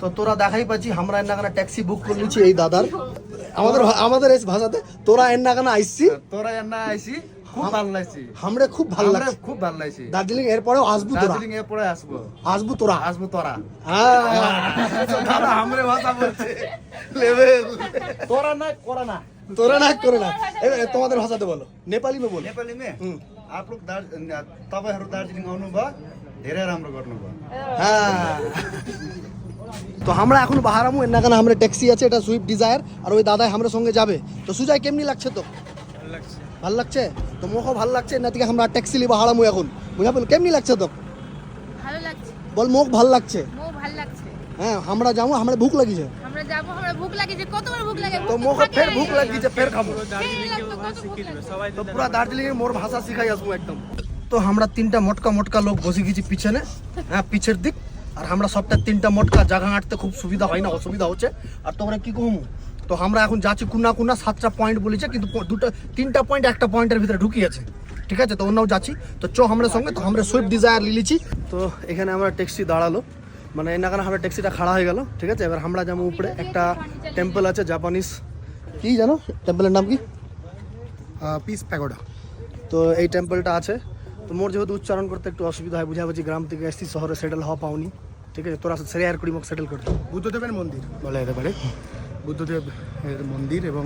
তো তোরা দেখাই পাচ্ছি আমরা এর ট্যাক্সি বুক করে নিচ্ছি এই দাদার। আমাদের আমাদের এই ভাষাতে তোরা এর নাগানা আইসি। তোরা এনা আইসি খুব ভালো লাগছে। দার্জিলিং এরপরেও আসব দার্জিলিং এরপরে আসব। আসব তোরা। আসব তোরা। তোরা না তোরা তোমাদের ভাষাতে বলো। নেপালি মে? बोलो নেপালি মে আপনার लोग तपाईहरू दार्जिलिङ आउनु তো আমরা এখন বাহারামু এর নাগানা আমরা ট্যাক্সি আছে এটা সুইফট ডিজায়ার আর ওই দাদাই আমরা সঙ্গে যাবে। তো সুজয় কেমনি লাগছে তো? ভালো লাগছে? তো মোকও ভালো লাগছে না থেকে আমরা ট্যাক্সি লিবা হারামু এখন। বুঝা পেল? কেমনি লাগছে তো? ভালো লাগছে। বল মোক ভালো লাগছে? মো ভালো লাগছে। হ্যাঁ আমরা যাব আমরা ভুক লাগিছে। আমরা যাব আমরা ভুক লাগিছে কতবার ভুক লাগে? তো মোক ফের ভুক লাগিছে ফের খাব। তো পুরা দার্জিলিং এর মোর ভাষা শিখাই আসব একদম। তো আমরা তিনটা মোটকা মোটকা লোক বসে গেছি পিছনে। হ্যাঁ পিছের দিক। আর আমরা সবটা তিনটা মোটকা জায়গা হাঁটতে খুব সুবিধা হয় না, অসুবিধা হচ্ছে। আর তোমরা কি কমু তো আমরা এখন যাচ্ছি কুনা কুনা, সাতটা পয়েন্ট বলেছে, কিন্তু দুটো, তিনটা পয়েন্ট একটা পয়েন্টের ভিতরে ঢুকিয়েছে। ঠিক আছে? তো অন্যও যাচ্ছি। তো চো আমরা সঙ্গে, তো আমরা সুইফট ডিজায়ার লিলিছি। তো এখানে আমরা ট্যাক্সি দাঁড়াল। মানে এই এনাখানে আমরা ট্যাক্সিটা খাড়া হয়ে গেল, ঠিক আছে? এবার আমরা যেমন উপরে। একটা টেম্পল আছে জাপানিজ কি জানো? টেম্পলের নাম কি? পিস প্যাগোডা তো এই টেম্পলটা আছে। তো মোর যেহেতু উচ্চারণ করতে একটু অসুবিধা হয় বুঝা পাচ্ছি গ্রাম থেকে এসছি, শহরে সেটেল হওয়া পাওনি। ঠিক আছে? তোরা শেয়ার করি মোক সেটেল করতে বুদ্ধদেবের মন্দির বলা যেতে পারে। বুদ্ধদেব এর মন্দির এবং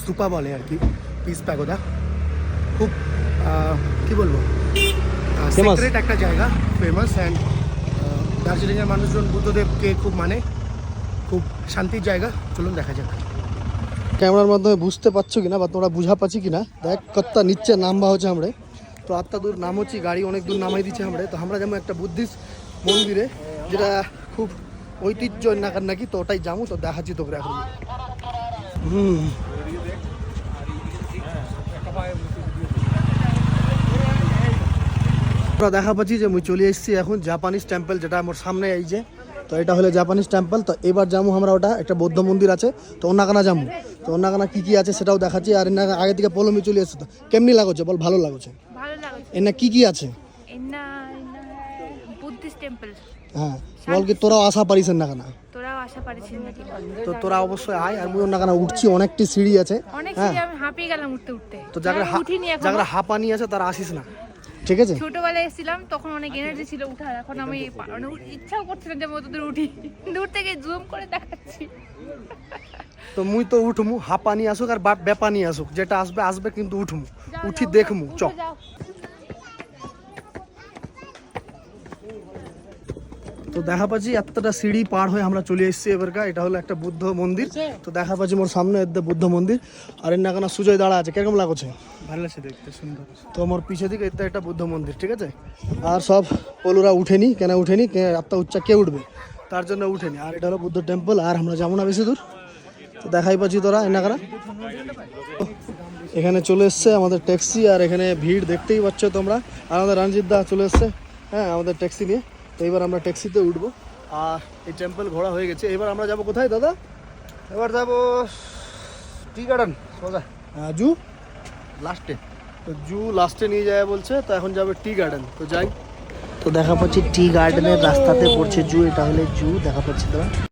স্তূপা বলে আর কি পিস প্যাগোদা খুব কি বলব. সিক্রেট একটা জায়গা ফেমাস অ্যান্ড দার্জিলিংয়ের মানুষজন বুদ্ধদেবকে খুব মানে খুব শান্তির জায়গা। চলুন দেখা যাক। ক্যামেরার মাধ্যমে বুঝতে পারছ কিনা বা তোমরা বুঝা পাচ্ছি কিনা? দেখ কত্তা নিচ্ছে নামবা হচ্ছে আমরা। তো আত্মা দূর নাম হচ্ছে গাড়ি অনেক দূর নামাই দিচ্ছে আমরা। তো আমরা যেমন একটা বুদ্ধিস্ট মন্দিরে যেটা খুব ঐতিহ্য নাকার নাকি তো ওটাই যাব তো দেখাচ্ছি তোকে এখন। হুম। আমরা দেখা পাচ্ছি যে মুই চলে এসেছি এখন জাপানিজ টেম্পল যেটা আমার সামনে এই যে। তো এটা হলো জাপানিজ টেম্পল তো এবার যাব আমরা ওটা একটা বৌদ্ধ মন্দির আছে তো অন্যখানা যাব তো অন্যখানা কি কি আছে সেটাও দেখাচ্ছি আর এনা আগে থেকে পলমি চলে এসেছে তো। কেমনি লাগছে বল ভালো লাগছে? ভালো লাগছে। এনা কি কি আছে? বুদ্ধিস্ট টেম্পল হ্যাঁ। বল কি তোরাও আসা পারিস না কেনা? তোরাও আশা তো তোরা অবশ্যই আয় আর অন্যখানা উঠছি অনেকটি সিঁড়ি আছে। অনেক হ্যাঁ। সিঁড়ি আমি হাঁপিয়ে গেলাম উঠতে উঠতে। তো যারা উঠিনি এখন যারা হাঁপানি আছে তারা আসিস না। ঠিক আছে? ছোটবেলায় এসেছিলাম তখন অনেক এনার্জি ছিল উঠার। এখন আমি মানে ইচ্ছাও করছে যে আমি উঠি। দূর থেকে জুম করে দেখাচ্ছি। তো মুই তো উঠমু হাঁপানি আসুক আর বাপ বেপানি আসুক যেটা আসবে আসবে কিন্তু উঠমু। উঠি দেখমু চ উঠে যাও। তো দেখা পাচ্ছি এতটা সিঁড়ি পার হয়ে আমরা চলে এসেছি এবারকার। এটা হলো একটা বুদ্ধ মন্দির। তো দেখা পাচ্ছি মোর সামনে এর বুদ্ধ মন্দির। আর এর নাকানা সুজয় দাঁড়া আছে কীরকম লাগছে? ভালো লাগছে দেখতে সুন্দর। তো মোর পিছে দিকে এটা একটা বুদ্ধ মন্দির ঠিক আছে? আর সব পলুরা উঠেনি কেন উঠেনি আত্মা উচ্চা কে উঠবে? তার জন্য উঠেনি। আর এটা হলো বুদ্ধ টেম্পল আর আমরা যাব না বেশি দূর। তো দেখাই পাচ্ছি তোরা এনাকারা এখানে চলে এসছে আমাদের ট্যাক্সি আর এখানে ভিড় দেখতেই পাচ্ছ তোমরা। আর আমাদের রণজিৎ দা চলে এসছে হ্যাঁ আমাদের ট্যাক্সি নিয়ে। এবার আমরা ট্যাক্সিতে উঠবো। আর এই টেম্পল ঘোরা হয়ে গেছে। এবার আমরা যাব কোথায় দাদা? এবার যাব টি গার্ডেন সোজা। জু? লাস্টে তো জু লাস্টে নিয়ে যায় বলছে তো এখন যাবে টি গার্ডেন। তো যাই। তো দেখা পাচ্ছি টি গার্ডেনের রাস্তাতে পড়ছে জু এটা হলে জু দেখা পাচ্ছি তোরা